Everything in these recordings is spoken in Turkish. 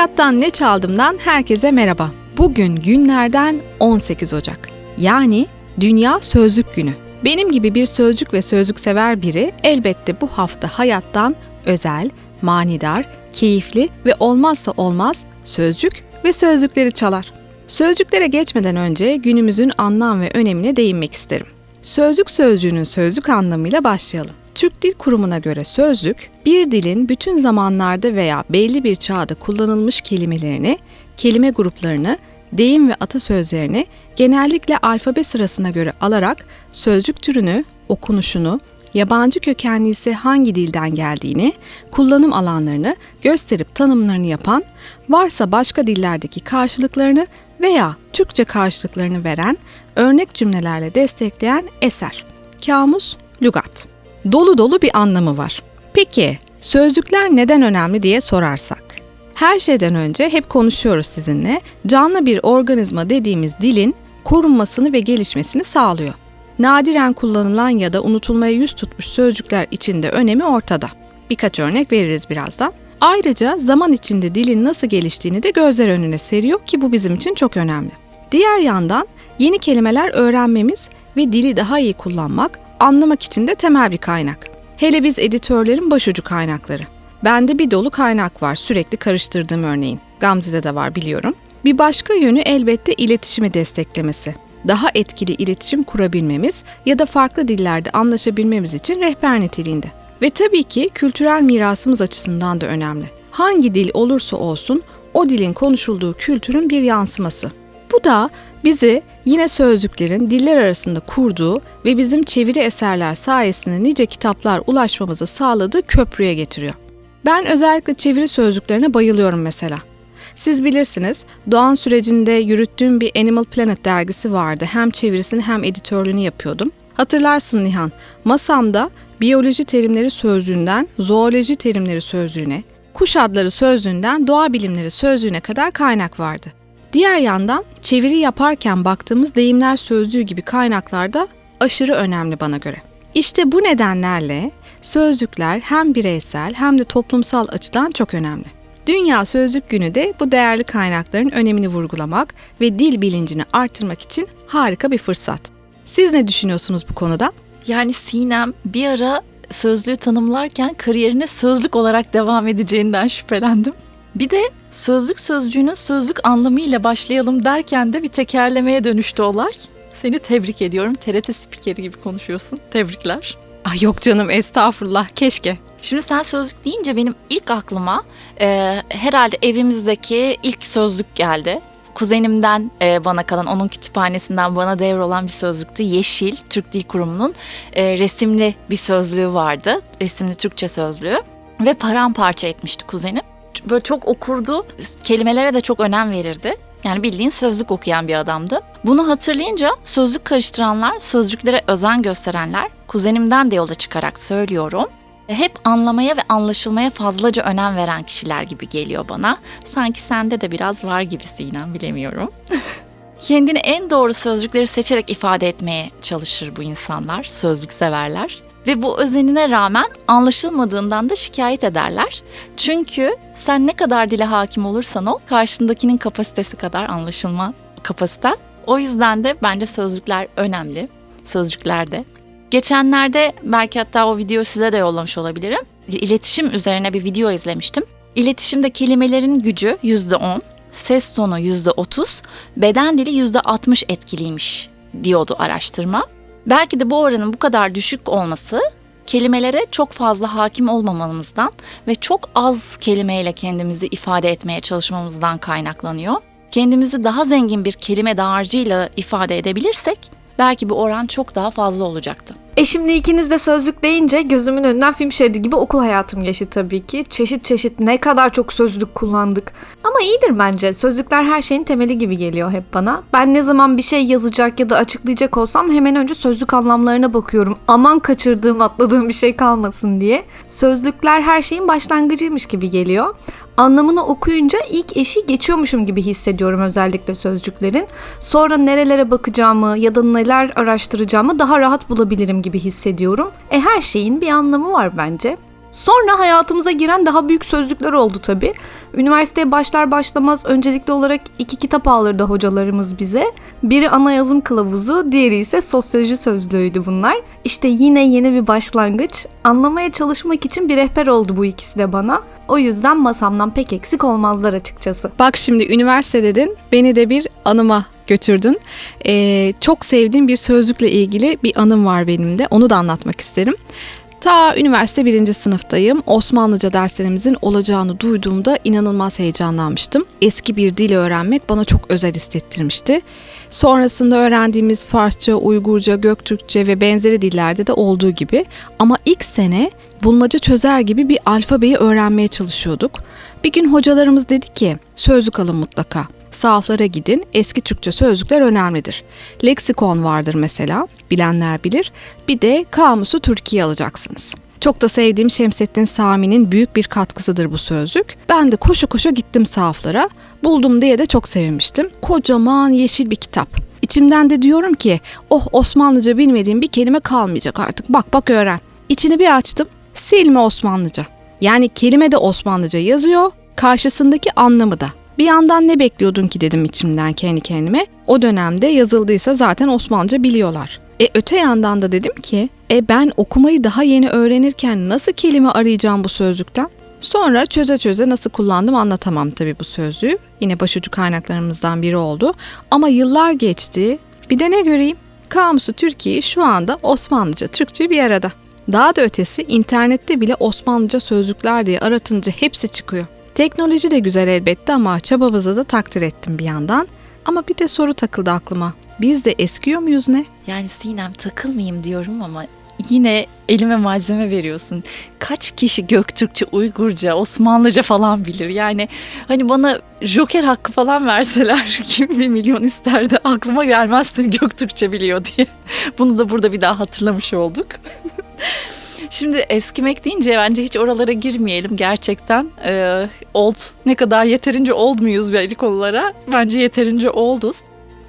Hayattan ne çaldımdan herkese merhaba. Bugün günlerden 18 Ocak. Yani Dünya Sözlük Günü. Benim gibi bir sözcük ve sözlük sever biri elbette bu hafta hayattan özel, manidar, keyifli ve olmazsa olmaz sözcük ve sözlükleri çalar. Sözcüklere geçmeden önce günümüzün anlam ve önemine değinmek isterim. Sözlük sözcüğünün sözlük anlamıyla başlayalım. Türk Dil Kurumu'na göre sözlük, bir dilin bütün zamanlarda veya belli bir çağda kullanılmış kelimelerini, kelime gruplarını, deyim ve atasözlerini genellikle alfabe sırasına göre alarak sözcük türünü, okunuşunu, yabancı kökenli ise hangi dilden geldiğini, kullanım alanlarını gösterip tanımlarını yapan, varsa başka dillerdeki karşılıklarını veya Türkçe karşılıklarını veren, örnek cümlelerle destekleyen eser. Kamus, lügat. Dolu dolu bir anlamı var. Peki, sözcükler neden önemli diye sorarsak? Her şeyden önce hep konuşuyoruz sizinle. Canlı bir organizma dediğimiz dilin korunmasını ve gelişmesini sağlıyor. Nadiren kullanılan ya da unutulmaya yüz tutmuş sözcükler içinde önemi ortada. Birkaç örnek veririz birazdan. Ayrıca zaman içinde dilin nasıl geliştiğini de gözler önüne seriyor ki bu bizim için çok önemli. Diğer yandan yeni kelimeler öğrenmemiz ve dili daha iyi kullanmak, anlamak için de temel bir kaynak. Hele biz editörlerin başucu kaynakları. Bende bir dolu kaynak var sürekli karıştırdığım örneğin. Gamze'de de var biliyorum. Bir başka yönü elbette iletişimi desteklemesi. Daha etkili iletişim kurabilmemiz ya da farklı dillerde anlaşabilmemiz için rehber niteliğinde. Ve tabii ki kültürel mirasımız açısından da önemli. Hangi dil olursa olsun o dilin konuşulduğu kültürün bir yansıması. Bu da bizi yine sözlüklerin diller arasında kurduğu ve bizim çeviri eserler sayesinde nice kitaplar ulaşmamızı sağladığı köprüye getiriyor. Ben özellikle çeviri sözlüklerine bayılıyorum mesela. Siz bilirsiniz, Doğan sürecinde yürüttüğüm bir Animal Planet dergisi vardı. Hem çevirisini hem editörlüğünü yapıyordum. Hatırlarsın Nihan, masamda biyoloji terimleri sözlüğünden zooloji terimleri sözlüğüne, kuş adları sözlüğünden doğa bilimleri sözlüğüne kadar kaynak vardı. Diğer yandan çeviri yaparken baktığımız deyimler sözlüğü gibi kaynaklar da aşırı önemli bana göre. İşte bu nedenlerle sözlükler hem bireysel hem de toplumsal açıdan çok önemli. Dünya Sözlük Günü de bu değerli kaynakların önemini vurgulamak ve dil bilincini artırmak için harika bir fırsat. Siz ne düşünüyorsunuz bu konuda? Yani Sinem bir ara sözlüğü tanımlarken kariyerine sözlük olarak devam edeceğinden şüphelendim. Bir de sözlük sözcüğünün sözlük anlamıyla başlayalım derken de bir tekerlemeye dönüştü olay. Seni tebrik ediyorum. TRT spikeri gibi konuşuyorsun. Tebrikler. Ay yok canım estağfurullah keşke. Şimdi sen sözlük deyince benim ilk aklıma e, herhalde evimizdeki ilk sözlük geldi. Kuzenimden e, bana kalan, onun kütüphanesinden bana devrolan bir sözlüktü. Yeşil, Türk Dil Kurumu'nun e, resimli bir sözlüğü vardı. Resimli Türkçe sözlüğü. Ve paramparça etmişti kuzenim. Böyle çok okurdu, kelimelere de çok önem verirdi. Yani bildiğin sözlük okuyan bir adamdı. Bunu hatırlayınca sözlük karıştıranlar, sözcüklere özen gösterenler, kuzenimden de yola çıkarak söylüyorum. Hep anlamaya ve anlaşılmaya fazlaca önem veren kişiler gibi geliyor bana. Sanki sende de biraz var gibi Sinem bilemiyorum. Kendini en doğru sözcükleri seçerek ifade etmeye çalışır bu insanlar, sözlük severler. Ve bu özenine rağmen anlaşılmadığından da şikayet ederler. Çünkü sen ne kadar dile hakim olursan ol, karşındakinin kapasitesi kadar anlaşılma kapasiten. O yüzden de bence sözlükler önemli. Sözcüklerde. Geçenlerde belki hatta o videoyu size de yollamış olabilirim. İletişim üzerine bir video izlemiştim. İletişimde kelimelerin gücü %10, ses tonu %30, beden dili %60 etkiliymiş diyordu araştırma. Belki de bu oranın bu kadar düşük olması kelimelere çok fazla hakim olmamamızdan ve çok az kelimeyle kendimizi ifade etmeye çalışmamızdan kaynaklanıyor. Kendimizi daha zengin bir kelime dağarcığıyla ifade edebilirsek belki bu oran çok daha fazla olacaktı. E şimdi ikiniz de sözlük deyince gözümün önünden film şeridi gibi okul hayatım geçti tabii ki. Çeşit çeşit ne kadar çok sözlük kullandık. Ama iyidir bence. Sözlükler her şeyin temeli gibi geliyor hep bana. Ben ne zaman bir şey yazacak ya da açıklayacak olsam hemen önce sözlük anlamlarına bakıyorum. Aman kaçırdığım, atladığım bir şey kalmasın diye. Sözlükler her şeyin başlangıcıymış gibi geliyor anlamını okuyunca ilk eşi geçiyormuşum gibi hissediyorum özellikle sözcüklerin. Sonra nerelere bakacağımı ya da neler araştıracağımı daha rahat bulabilirim gibi hissediyorum. E her şeyin bir anlamı var bence. Sonra hayatımıza giren daha büyük sözlükler oldu tabii. Üniversiteye başlar başlamaz öncelikli olarak iki kitap alırdı hocalarımız bize. Biri ana yazım kılavuzu, diğeri ise sosyoloji sözlüğüydü bunlar. İşte yine yeni bir başlangıç. Anlamaya çalışmak için bir rehber oldu bu ikisi de bana. O yüzden masamdan pek eksik olmazlar açıkçası. Bak şimdi üniversite dedin, beni de bir anıma götürdün. Ee, çok sevdiğim bir sözlükle ilgili bir anım var benim de. Onu da anlatmak isterim. Ta üniversite birinci sınıftayım. Osmanlıca derslerimizin olacağını duyduğumda inanılmaz heyecanlanmıştım. Eski bir dil öğrenmek bana çok özel hissettirmişti. Sonrasında öğrendiğimiz Farsça, Uygurca, Göktürkçe ve benzeri dillerde de olduğu gibi. Ama ilk sene bulmaca çözer gibi bir alfabeyi öğrenmeye çalışıyorduk. Bir gün hocalarımız dedi ki sözlük alın mutlaka. Sahaflara gidin, eski Türkçe sözlükler önemlidir. Leksikon vardır mesela, bilenler bilir. Bir de Kamusu Türkiye alacaksınız. Çok da sevdiğim Şemsettin Sami'nin büyük bir katkısıdır bu sözlük. Ben de koşu koşu gittim sahaflara. Buldum diye de çok sevinmiştim. Kocaman yeşil bir kitap. İçimden de diyorum ki, oh Osmanlıca bilmediğim bir kelime kalmayacak artık. Bak bak öğren. İçini bir açtım. Silme Osmanlıca. Yani kelime de Osmanlıca yazıyor, karşısındaki anlamı da. Bir yandan ne bekliyordun ki dedim içimden kendi kendime. O dönemde yazıldıysa zaten Osmanlıca biliyorlar. E öte yandan da dedim ki, e ben okumayı daha yeni öğrenirken nasıl kelime arayacağım bu sözlükten? Sonra çöze çöze nasıl kullandım anlatamam tabii bu sözlüğü. Yine başucu kaynaklarımızdan biri oldu. Ama yıllar geçti. Bir de ne göreyim? Kamusu Türkiye şu anda Osmanlıca, Türkçe bir arada. Daha da ötesi internette bile Osmanlıca sözlükler diye aratınca hepsi çıkıyor. Teknoloji de güzel elbette ama çabamızı da takdir ettim bir yandan. Ama bir de soru takıldı aklıma. Biz de eskiyor muyuz ne? Yani Sinem takılmayayım diyorum ama yine elime malzeme veriyorsun. Kaç kişi Göktürkçe, Uygurca, Osmanlıca falan bilir? Yani hani bana joker hakkı falan verseler kim bir milyon isterdi aklıma gelmezsin Göktürkçe biliyor diye. Bunu da burada bir daha hatırlamış olduk. Şimdi eskimek deyince bence hiç oralara girmeyelim gerçekten. Ee, old ne kadar yeterince old muyuz belli konulara? Bence yeterince olduz.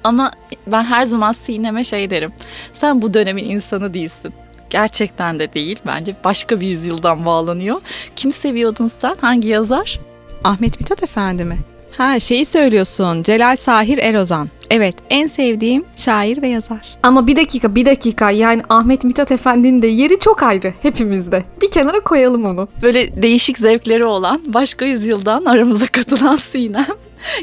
Ama ben her zaman Sinem'e şey derim. Sen bu dönemin insanı değilsin. Gerçekten de değil. Bence başka bir yüzyıldan bağlanıyor. Kim seviyordun sen? Hangi yazar? Ahmet Mithat Efendi mi? Ha şeyi söylüyorsun. Celal Sahir Erozan. Evet en sevdiğim şair ve yazar. Ama bir dakika bir dakika yani Ahmet Mithat Efendi'nin de yeri çok ayrı hepimizde. Bir kenara koyalım onu. Böyle değişik zevkleri olan başka yüzyıldan aramıza katılan Sinem.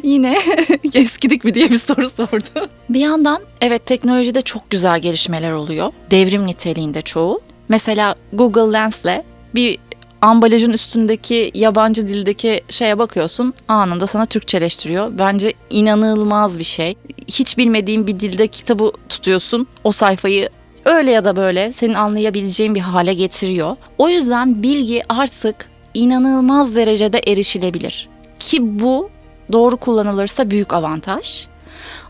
Yine eskidik mi diye bir soru sordu. Bir yandan evet teknolojide çok güzel gelişmeler oluyor. Devrim niteliğinde çoğu. Mesela Google Lens'le bir ambalajın üstündeki yabancı dildeki şeye bakıyorsun anında sana Türkçeleştiriyor. Bence inanılmaz bir şey. Hiç bilmediğin bir dilde kitabı tutuyorsun. O sayfayı öyle ya da böyle senin anlayabileceğin bir hale getiriyor. O yüzden bilgi artık inanılmaz derecede erişilebilir. Ki bu doğru kullanılırsa büyük avantaj.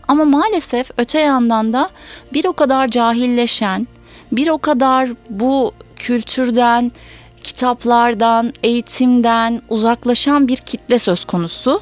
Ama maalesef öte yandan da bir o kadar cahilleşen, bir o kadar bu kültürden, kitaplardan, eğitimden uzaklaşan bir kitle söz konusu.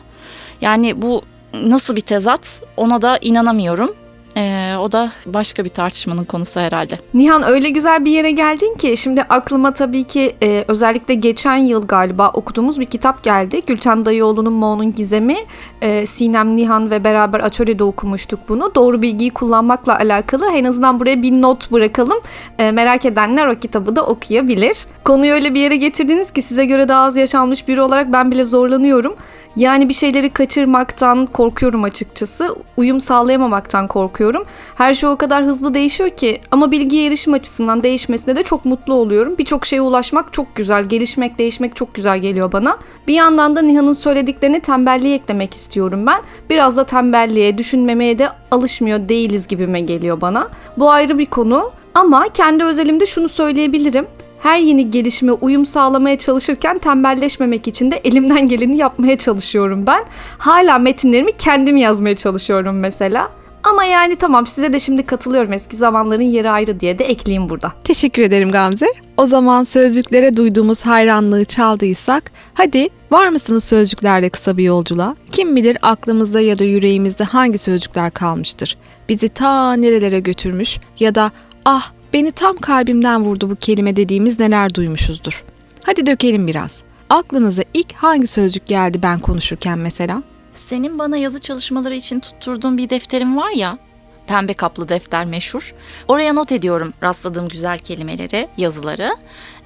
Yani bu nasıl bir tezat ona da inanamıyorum. Ee, o da başka bir tartışmanın konusu herhalde. Nihan öyle güzel bir yere geldin ki şimdi aklıma tabii ki e, özellikle geçen yıl galiba okuduğumuz bir kitap geldi. Gülçen Dayıoğlu'nun Moğol'un Gizemi. E, Sinem Nihan ve beraber atölyede okumuştuk bunu. Doğru bilgiyi kullanmakla alakalı en azından buraya bir not bırakalım. E, merak edenler o kitabı da okuyabilir. Konuyu öyle bir yere getirdiniz ki size göre daha az yaşanmış biri olarak ben bile zorlanıyorum. Yani bir şeyleri kaçırmaktan korkuyorum açıkçası. Uyum sağlayamamaktan korkuyorum. Her şey o kadar hızlı değişiyor ki ama bilgiye erişim açısından değişmesine de çok mutlu oluyorum. Birçok şeye ulaşmak çok güzel, gelişmek, değişmek çok güzel geliyor bana. Bir yandan da Nihan'ın söylediklerini tembelliğe eklemek istiyorum ben. Biraz da tembelliğe, düşünmemeye de alışmıyor değiliz gibime geliyor bana. Bu ayrı bir konu ama kendi özelimde şunu söyleyebilirim her yeni gelişime uyum sağlamaya çalışırken tembelleşmemek için de elimden geleni yapmaya çalışıyorum ben. Hala metinlerimi kendim yazmaya çalışıyorum mesela. Ama yani tamam size de şimdi katılıyorum eski zamanların yeri ayrı diye de ekleyeyim burada. Teşekkür ederim Gamze. O zaman sözlüklere duyduğumuz hayranlığı çaldıysak, hadi var mısınız sözcüklerle kısa bir yolculuğa? Kim bilir aklımızda ya da yüreğimizde hangi sözcükler kalmıştır? Bizi ta nerelere götürmüş ya da ah beni tam kalbimden vurdu bu kelime dediğimiz neler duymuşuzdur. Hadi dökelim biraz. Aklınıza ilk hangi sözcük geldi ben konuşurken mesela? Senin bana yazı çalışmaları için tutturduğun bir defterin var ya. Pembe kaplı defter meşhur. Oraya not ediyorum rastladığım güzel kelimeleri, yazıları.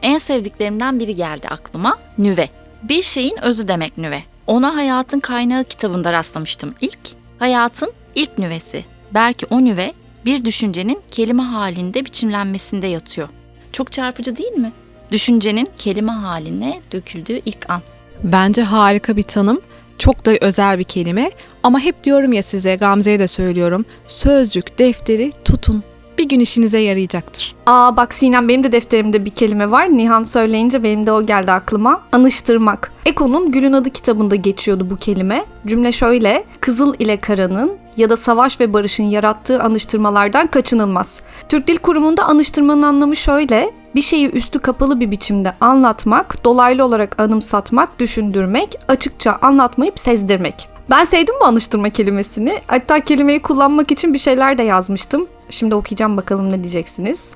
En sevdiklerimden biri geldi aklıma. Nüve. Bir şeyin özü demek nüve. Ona Hayatın Kaynağı kitabında rastlamıştım ilk. Hayatın ilk nüvesi. Belki o nüve bir düşüncenin kelime halinde biçimlenmesinde yatıyor. Çok çarpıcı değil mi? Düşüncenin kelime haline döküldüğü ilk an. Bence harika bir tanım. Çok da özel bir kelime. Ama hep diyorum ya size, Gamze'ye de söylüyorum. Sözcük, defteri tutun. Bir gün işinize yarayacaktır. Aa bak Sinem benim de defterimde bir kelime var. Nihan söyleyince benim de o geldi aklıma. Anıştırmak. Eko'nun Gül'ün Adı kitabında geçiyordu bu kelime. Cümle şöyle. Kızıl ile karanın ya da savaş ve barışın yarattığı anıştırmalardan kaçınılmaz. Türk Dil Kurumu'nda anıştırmanın anlamı şöyle. Bir şeyi üstü kapalı bir biçimde anlatmak, dolaylı olarak anımsatmak, düşündürmek, açıkça anlatmayıp sezdirmek. Ben sevdim bu anıştırma kelimesini. Hatta kelimeyi kullanmak için bir şeyler de yazmıştım. Şimdi okuyacağım bakalım ne diyeceksiniz.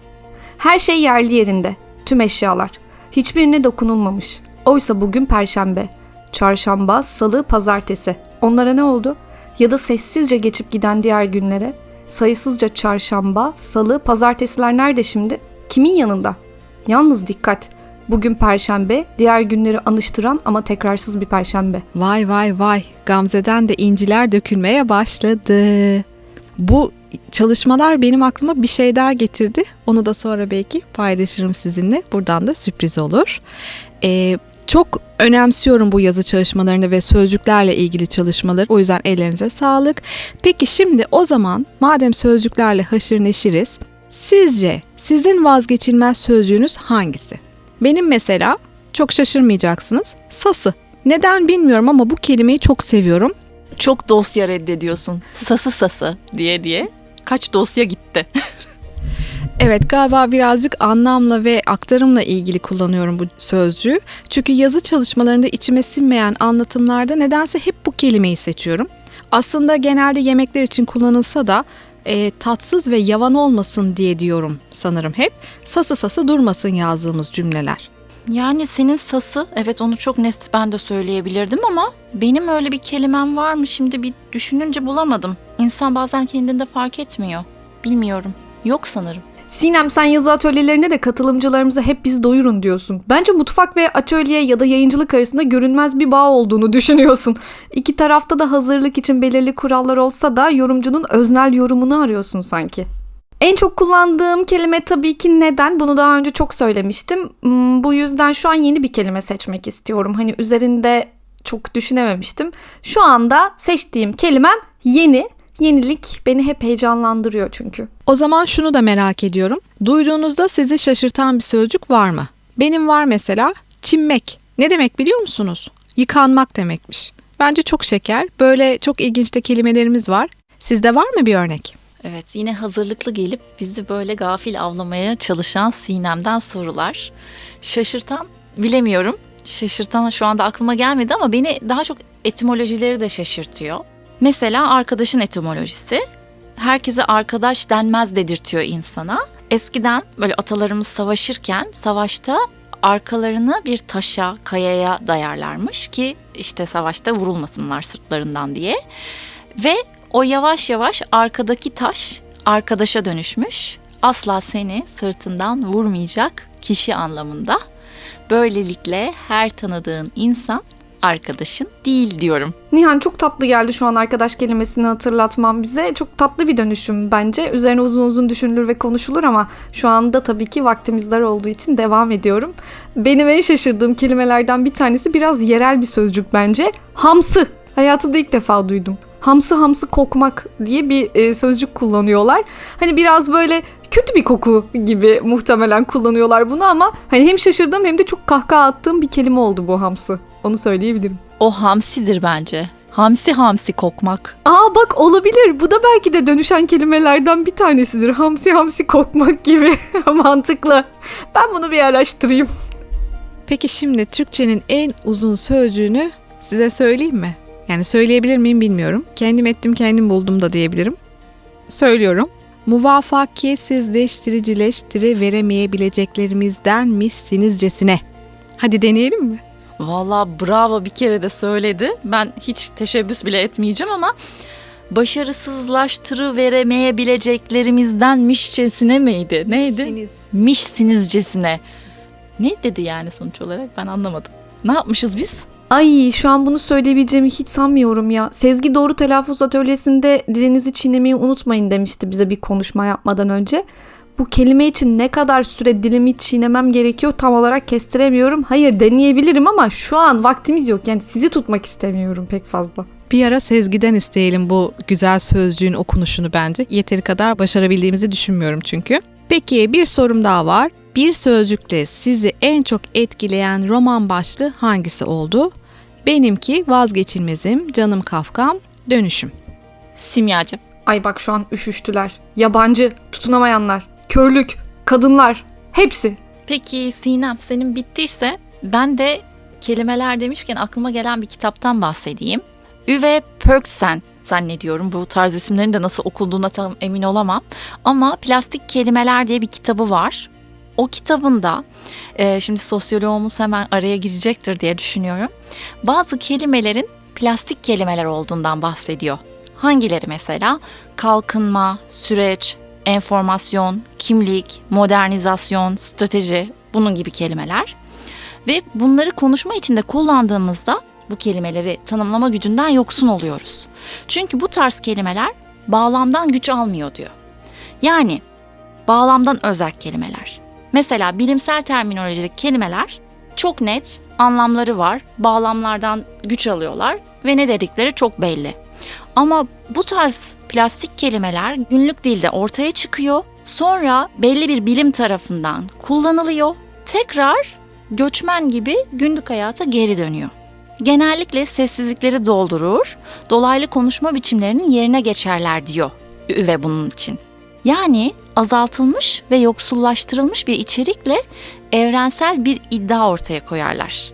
Her şey yerli yerinde. Tüm eşyalar. Hiçbirine dokunulmamış. Oysa bugün perşembe. Çarşamba, salı, pazartesi. Onlara ne oldu? Ya da sessizce geçip giden diğer günlere. Sayısızca çarşamba, salı, pazartesiler nerede şimdi? Kimin yanında? Yalnız dikkat. Bugün perşembe, diğer günleri anıştıran ama tekrarsız bir perşembe. Vay vay vay. Gamze'den de inciler dökülmeye başladı. Bu çalışmalar benim aklıma bir şey daha getirdi. Onu da sonra belki paylaşırım sizinle. Buradan da sürpriz olur. Ee, çok önemsiyorum bu yazı çalışmalarını ve sözcüklerle ilgili çalışmaları. O yüzden ellerinize sağlık. Peki şimdi o zaman madem sözcüklerle haşır neşiriz, sizce sizin vazgeçilmez sözcüğünüz hangisi? Benim mesela çok şaşırmayacaksınız. Sası. Neden bilmiyorum ama bu kelimeyi çok seviyorum. Çok dosya reddediyorsun. Sası sası diye diye. Kaç dosya gitti. Evet galiba birazcık anlamla ve aktarımla ilgili kullanıyorum bu sözcüğü. Çünkü yazı çalışmalarında içime sinmeyen anlatımlarda nedense hep bu kelimeyi seçiyorum. Aslında genelde yemekler için kullanılsa da e, tatsız ve yavan olmasın diye diyorum sanırım hep. Sası sası durmasın yazdığımız cümleler. Yani senin sası, evet onu çok net ben de söyleyebilirdim ama benim öyle bir kelimem var mı şimdi bir düşününce bulamadım. İnsan bazen kendinde fark etmiyor. Bilmiyorum. Yok sanırım. Sinem sen yazı atölyelerine de katılımcılarımıza hep bizi doyurun diyorsun. Bence mutfak ve atölye ya da yayıncılık arasında görünmez bir bağ olduğunu düşünüyorsun. İki tarafta da hazırlık için belirli kurallar olsa da yorumcunun öznel yorumunu arıyorsun sanki. En çok kullandığım kelime tabii ki neden. Bunu daha önce çok söylemiştim. Hmm, Bu yüzden şu an yeni bir kelime seçmek istiyorum. Hani üzerinde çok düşünememiştim. Şu anda seçtiğim kelimem yeni. Yenilik beni hep heyecanlandırıyor çünkü. O zaman şunu da merak ediyorum. Duyduğunuzda sizi şaşırtan bir sözcük var mı? Benim var mesela çimmek. Ne demek biliyor musunuz? Yıkanmak demekmiş. Bence çok şeker. Böyle çok ilginç de kelimelerimiz var. Sizde var mı bir örnek? Evet yine hazırlıklı gelip bizi böyle gafil avlamaya çalışan Sinem'den sorular. Şaşırtan bilemiyorum. Şaşırtan şu anda aklıma gelmedi ama beni daha çok etimolojileri de şaşırtıyor. Mesela arkadaşın etimolojisi. Herkese arkadaş denmez dedirtiyor insana. Eskiden böyle atalarımız savaşırken savaşta arkalarını bir taşa, kayaya dayarlarmış ki işte savaşta vurulmasınlar sırtlarından diye. Ve o yavaş yavaş arkadaki taş arkadaşa dönüşmüş. Asla seni sırtından vurmayacak kişi anlamında. Böylelikle her tanıdığın insan arkadaşın değil diyorum. Nihan çok tatlı geldi şu an arkadaş kelimesini hatırlatmam bize. Çok tatlı bir dönüşüm bence. Üzerine uzun uzun düşünülür ve konuşulur ama şu anda tabii ki vaktimiz dar olduğu için devam ediyorum. Benim en şaşırdığım kelimelerden bir tanesi biraz yerel bir sözcük bence. Hamsı. Hayatımda ilk defa duydum. Hamsı hamsı kokmak diye bir e, sözcük kullanıyorlar. Hani biraz böyle kötü bir koku gibi muhtemelen kullanıyorlar bunu ama hani hem şaşırdım hem de çok kahkaha attığım bir kelime oldu bu hamsı. Onu söyleyebilirim. O hamsidir bence. Hamsi hamsi kokmak. Aa bak olabilir. Bu da belki de dönüşen kelimelerden bir tanesidir. Hamsi hamsi kokmak gibi. Mantıklı. Ben bunu bir araştırayım. Peki şimdi Türkçenin en uzun sözcüğünü size söyleyeyim mi? Yani söyleyebilir miyim bilmiyorum. Kendim ettim kendim buldum da diyebilirim. Söylüyorum. Muvaffakiyetsizleştiricileştiri veremeyebileceklerimizdenmişsinizcesine. Hadi deneyelim mi? Valla bravo bir kere de söyledi. Ben hiç teşebbüs bile etmeyeceğim ama başarısızlaştırı veremeyebileceklerimizdenmişçesine miydi? Neydi? Mişsinizcesine. Ne dedi yani sonuç olarak ben anlamadım. Ne yapmışız biz? Ay şu an bunu söyleyebileceğimi hiç sanmıyorum ya. Sezgi Doğru Telaffuz Atölyesi'nde dilinizi çiğnemeyi unutmayın demişti bize bir konuşma yapmadan önce. Bu kelime için ne kadar süre dilimi çiğnemem gerekiyor tam olarak kestiremiyorum. Hayır deneyebilirim ama şu an vaktimiz yok. Yani sizi tutmak istemiyorum pek fazla. Bir ara Sezgi'den isteyelim bu güzel sözcüğün okunuşunu bence. Yeteri kadar başarabildiğimizi düşünmüyorum çünkü. Peki bir sorum daha var. Bir sözcükle sizi en çok etkileyen roman başlığı hangisi oldu? Benimki vazgeçilmezim, canım Kafkam, dönüşüm. Simyacım. Ay bak şu an üşüştüler. Yabancı, tutunamayanlar, körlük, kadınlar hepsi. Peki Sinem senin bittiyse ben de kelimeler demişken aklıma gelen bir kitaptan bahsedeyim. Üve Perksen zannediyorum. Bu tarz isimlerin de nasıl okunduğuna tam emin olamam. Ama Plastik Kelimeler diye bir kitabı var. O kitabında e, şimdi sosyoloğumuz hemen araya girecektir diye düşünüyorum. Bazı kelimelerin plastik kelimeler olduğundan bahsediyor. Hangileri mesela? Kalkınma, süreç, enformasyon, kimlik, modernizasyon, strateji bunun gibi kelimeler. Ve bunları konuşma içinde kullandığımızda bu kelimeleri tanımlama gücünden yoksun oluyoruz. Çünkü bu tarz kelimeler bağlamdan güç almıyor diyor. Yani bağlamdan özerk kelimeler. Mesela bilimsel terminolojideki kelimeler çok net anlamları var, bağlamlardan güç alıyorlar ve ne dedikleri çok belli. Ama bu tarz plastik kelimeler günlük dilde ortaya çıkıyor. Sonra belli bir bilim tarafından kullanılıyor. Tekrar göçmen gibi günlük hayata geri dönüyor. Genellikle sessizlikleri doldurur, dolaylı konuşma biçimlerinin yerine geçerler diyor ve bunun için. Yani azaltılmış ve yoksullaştırılmış bir içerikle evrensel bir iddia ortaya koyarlar.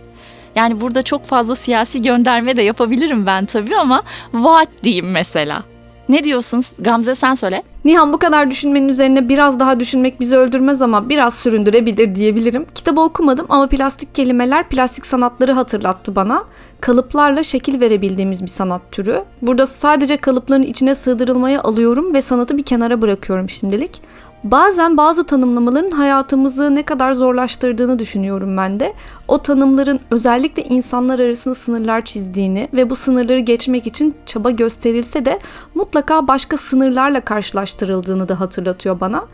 Yani burada çok fazla siyasi gönderme de yapabilirim ben tabii ama vaat diyeyim mesela. Ne diyorsunuz? Gamze sen söyle. Nihan bu kadar düşünmenin üzerine biraz daha düşünmek bizi öldürmez ama biraz süründürebilir diyebilirim. Kitabı okumadım ama plastik kelimeler plastik sanatları hatırlattı bana. Kalıplarla şekil verebildiğimiz bir sanat türü. Burada sadece kalıpların içine sığdırılmaya alıyorum ve sanatı bir kenara bırakıyorum şimdilik. Bazen bazı tanımlamaların hayatımızı ne kadar zorlaştırdığını düşünüyorum ben de. O tanımların özellikle insanlar arasında sınırlar çizdiğini ve bu sınırları geçmek için çaba gösterilse de mutlaka başka sınırlarla karşılaştırıldığını da hatırlatıyor bana.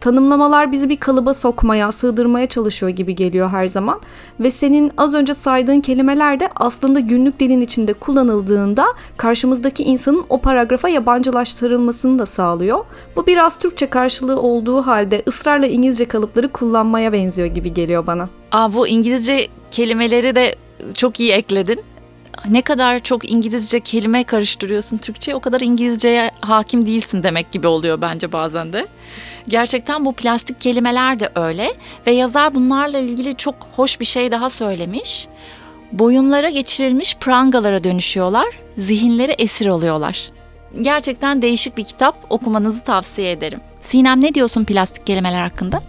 Tanımlamalar bizi bir kalıba sokmaya, sığdırmaya çalışıyor gibi geliyor her zaman. Ve senin az önce saydığın kelimeler de aslında günlük dilin içinde kullanıldığında karşımızdaki insanın o paragrafa yabancılaştırılmasını da sağlıyor. Bu biraz Türkçe karşılığı olduğu halde ısrarla İngilizce kalıpları kullanmaya benziyor gibi geliyor bana. Aa, bu İngilizce kelimeleri de çok iyi ekledin. Ne kadar çok İngilizce kelime karıştırıyorsun Türkçe'ye o kadar İngilizceye hakim değilsin demek gibi oluyor bence bazen de. Gerçekten bu plastik kelimeler de öyle ve yazar bunlarla ilgili çok hoş bir şey daha söylemiş. Boyunlara geçirilmiş prangalara dönüşüyorlar, zihinleri esir oluyorlar. Gerçekten değişik bir kitap okumanızı tavsiye ederim. Sinem ne diyorsun plastik kelimeler hakkında?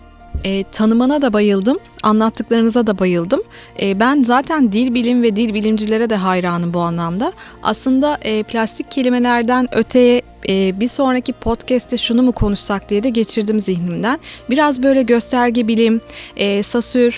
E, tanımana da bayıldım, anlattıklarınıza da bayıldım. E, ben zaten dil bilim ve dil bilimcilere de hayranım bu anlamda. Aslında e, plastik kelimelerden öteye e, bir sonraki podcast'te şunu mu konuşsak diye de geçirdim zihnimden. Biraz böyle gösterge bilim, e, Saussure,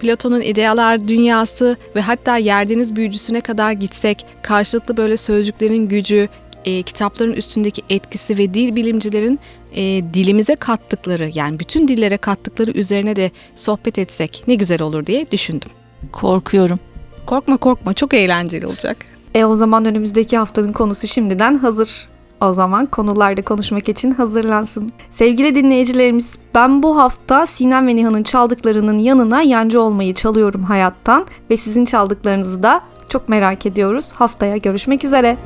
Platon'un idealar dünyası ve hatta yerdeniz büyücüsüne kadar gitsek karşılıklı böyle sözcüklerin gücü, e, kitapların üstündeki etkisi ve dil bilimcilerin e, dilimize kattıkları yani bütün dillere kattıkları üzerine de sohbet etsek ne güzel olur diye düşündüm. Korkuyorum. Korkma korkma çok eğlenceli olacak. E o zaman önümüzdeki haftanın konusu şimdiden hazır. O zaman konularda konuşmak için hazırlansın. Sevgili dinleyicilerimiz ben bu hafta Sinem ve Nihan'ın çaldıklarının yanına yancı olmayı çalıyorum hayattan ve sizin çaldıklarınızı da çok merak ediyoruz. Haftaya görüşmek üzere.